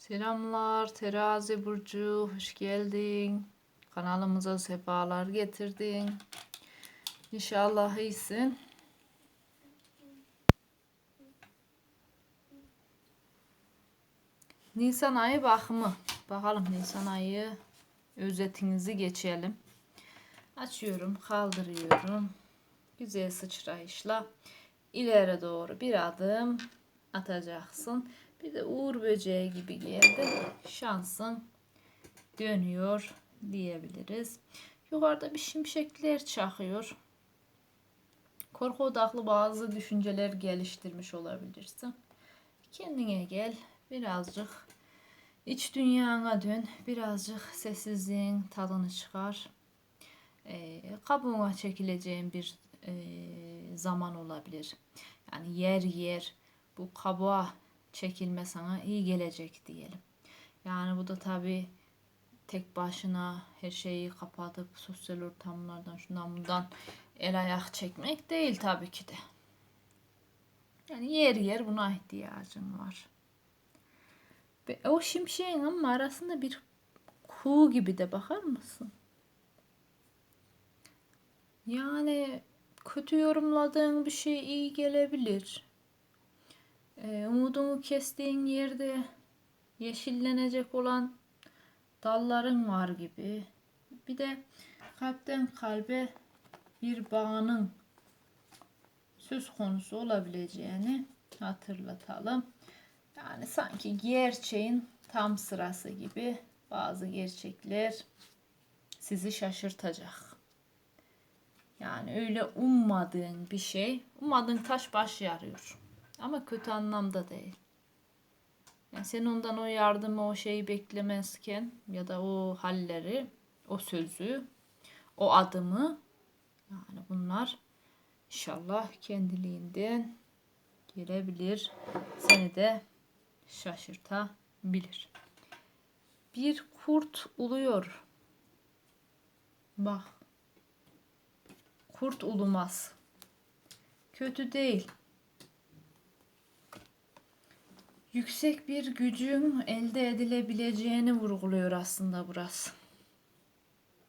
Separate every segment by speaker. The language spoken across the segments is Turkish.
Speaker 1: Selamlar Terazi Burcu, hoş geldin. Kanalımıza sefalar getirdin. İnşallah iyisin. Nisan ayı bakımı. Bakalım Nisan ayı özetinizi geçelim. Açıyorum, kaldırıyorum. Güzel sıçrayışla ileri doğru bir adım atacaksın. Bir de uğur böceği gibi geldi. Şansın dönüyor diyebiliriz. Yukarıda bir şimşekler çakıyor. Korku odaklı bazı düşünceler geliştirmiş olabilirsin. Kendine gel. Birazcık iç dünyana dön. Birazcık sessizliğin tadını çıkar. E, kabuğuna çekileceğin bir e, zaman olabilir. Yani yer yer bu kabuğa çekilme sana iyi gelecek diyelim. Yani bu da tabi tek başına her şeyi kapatıp sosyal ortamlardan şundan bundan el ayak çekmek değil tabii ki de. Yani yer yer buna ihtiyacın var. Ve o şimşeğin ama arasında bir kuğu gibi de bakar mısın? Yani kötü yorumladığın bir şey iyi gelebilir. Ee, umudunu kestiğin yerde yeşillenecek olan dalların var gibi. Bir de kalpten kalbe bir bağının söz konusu olabileceğini hatırlatalım. Yani sanki gerçeğin tam sırası gibi bazı gerçekler sizi şaşırtacak. Yani öyle ummadığın bir şey, ummadığın taş baş yarıyor. Ama kötü anlamda değil. Yani sen ondan o yardımı, o şeyi beklemezken ya da o halleri, o sözü, o adımı yani bunlar inşallah kendiliğinden gelebilir. Seni de şaşırtabilir. Bir kurt uluyor. Bak. Kurt ulumaz. Kötü değil yüksek bir gücün elde edilebileceğini vurguluyor aslında burası.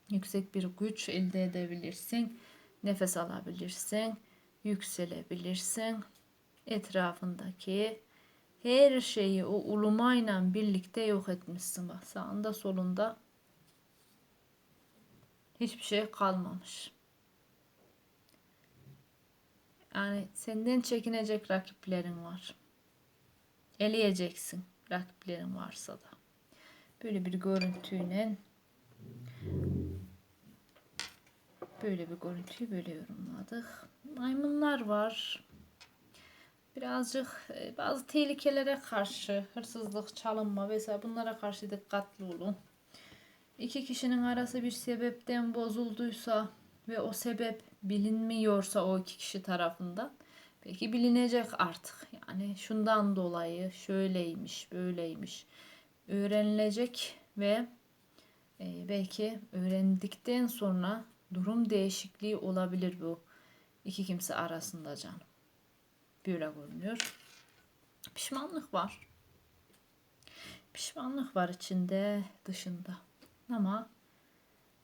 Speaker 1: Yüksek bir güç elde edebilirsin, nefes alabilirsin, yükselebilirsin. Etrafındaki her şeyi o ulumayla birlikte yok etmişsin bak sağında solunda hiçbir şey kalmamış. Yani senden çekinecek rakiplerin var eleyeceksin rakiplerin varsa da. Böyle bir görüntüyle böyle bir görüntüyü böyle yorumladık. Maymunlar var. Birazcık e, bazı tehlikelere karşı hırsızlık, çalınma vesaire bunlara karşı dikkatli olun. İki kişinin arası bir sebepten bozulduysa ve o sebep bilinmiyorsa o iki kişi tarafından Peki bilinecek artık. Yani şundan dolayı şöyleymiş, böyleymiş. Öğrenilecek ve e, belki öğrendikten sonra durum değişikliği olabilir bu iki kimse arasında canım. Böyle görünüyor. Pişmanlık var. Pişmanlık var içinde, dışında. Ama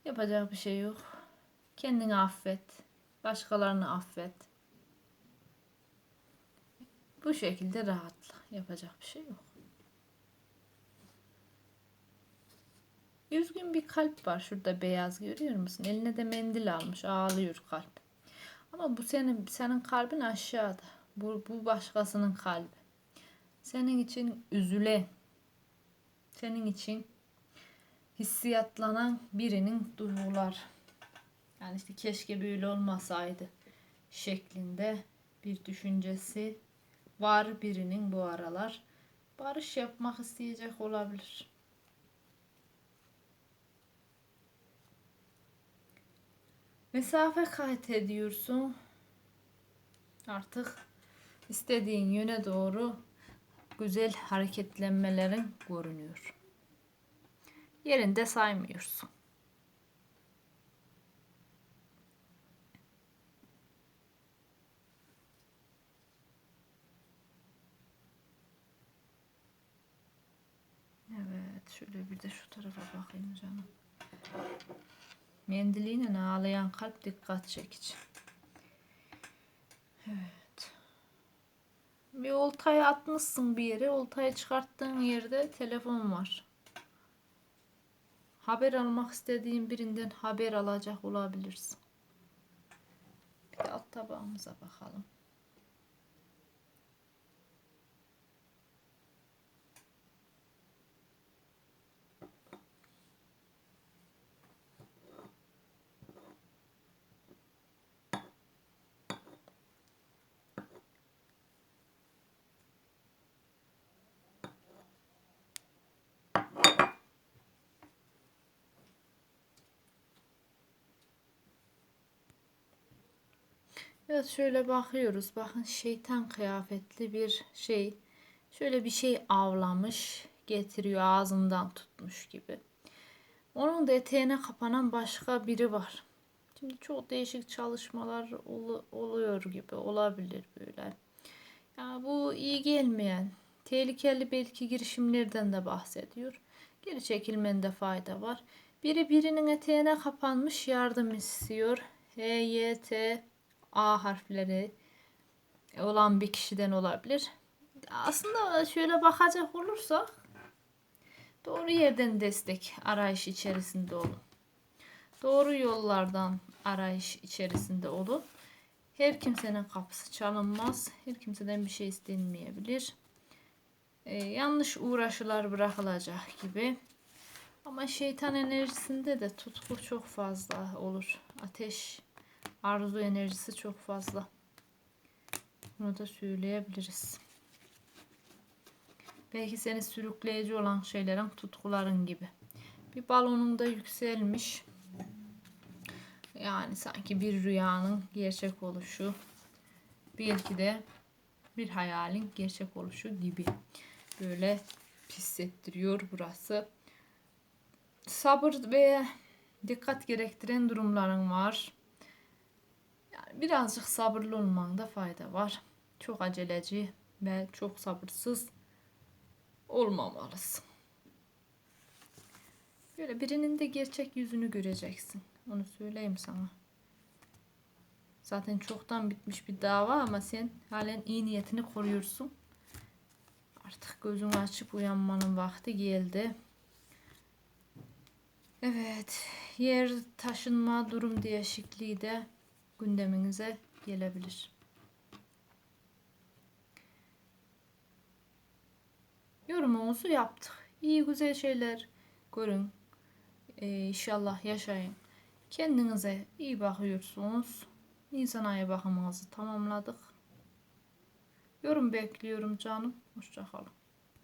Speaker 1: yapacak bir şey yok. Kendini affet. Başkalarını affet. Bu şekilde rahatla. Yapacak bir şey yok. Üzgün bir kalp var şurada beyaz görüyor musun? Eline de mendil almış ağlıyor kalp. Ama bu senin senin kalbin aşağıda. Bu, bu başkasının kalbi. Senin için üzülen, senin için hissiyatlanan birinin duygular. Yani işte keşke böyle olmasaydı şeklinde bir düşüncesi var birinin bu aralar barış yapmak isteyecek olabilir. Mesafe kat ediyorsun. Artık istediğin yöne doğru güzel hareketlenmelerin görünüyor. Yerinde saymıyorsun. Şöyle bir de şu tarafa bakayım canım. Mendiliyle ağlayan kalp dikkat çekici. Evet. Bir oltayı atmışsın bir yere. Oltayı çıkarttığın yerde telefon var. Haber almak istediğin birinden haber alacak olabilirsin. Bir de alt tabağımıza bakalım. Evet şöyle bakıyoruz. Bakın şeytan kıyafetli bir şey. Şöyle bir şey avlamış. Getiriyor ağzından tutmuş gibi. Onun da eteğine kapanan başka biri var. Şimdi çok değişik çalışmalar olu- oluyor gibi olabilir böyle. Ya bu iyi gelmeyen, tehlikeli belki girişimlerden de bahsediyor. Geri çekilmende fayda var. Biri birinin eteğine kapanmış yardım istiyor. H, Y, T, A harfleri olan bir kişiden olabilir. Aslında şöyle bakacak olursak doğru yerden destek arayış içerisinde olun. Doğru yollardan arayış içerisinde olun. Her kimsenin kapısı çalınmaz. Her kimseden bir şey istenmeyebilir. Ee, yanlış uğraşılar bırakılacak gibi. Ama şeytan enerjisinde de tutku çok fazla olur. Ateş arzu enerjisi çok fazla. Bunu da söyleyebiliriz. Belki seni sürükleyici olan şeylerin tutkuların gibi. Bir balonun da yükselmiş. Yani sanki bir rüyanın gerçek oluşu. Belki de bir hayalin gerçek oluşu gibi. Böyle hissettiriyor burası. Sabır ve dikkat gerektiren durumların var. Birazcık sabırlı olmanda fayda var. Çok aceleci ve çok sabırsız olmamalısın. Böyle birinin de gerçek yüzünü göreceksin. Onu söyleyeyim sana. Zaten çoktan bitmiş bir dava ama sen halen iyi niyetini koruyorsun. Artık gözünü açıp uyanmanın vakti geldi. Evet, yer taşınma durum değişikliği de gündeminize gelebilir. Yorumumuzu yaptık. İyi güzel şeyler görün. Ee, inşallah yaşayın. Kendinize iyi bakıyorsunuz. Nisan ayı bakımınızı tamamladık. Yorum bekliyorum canım. Hoşçakalın.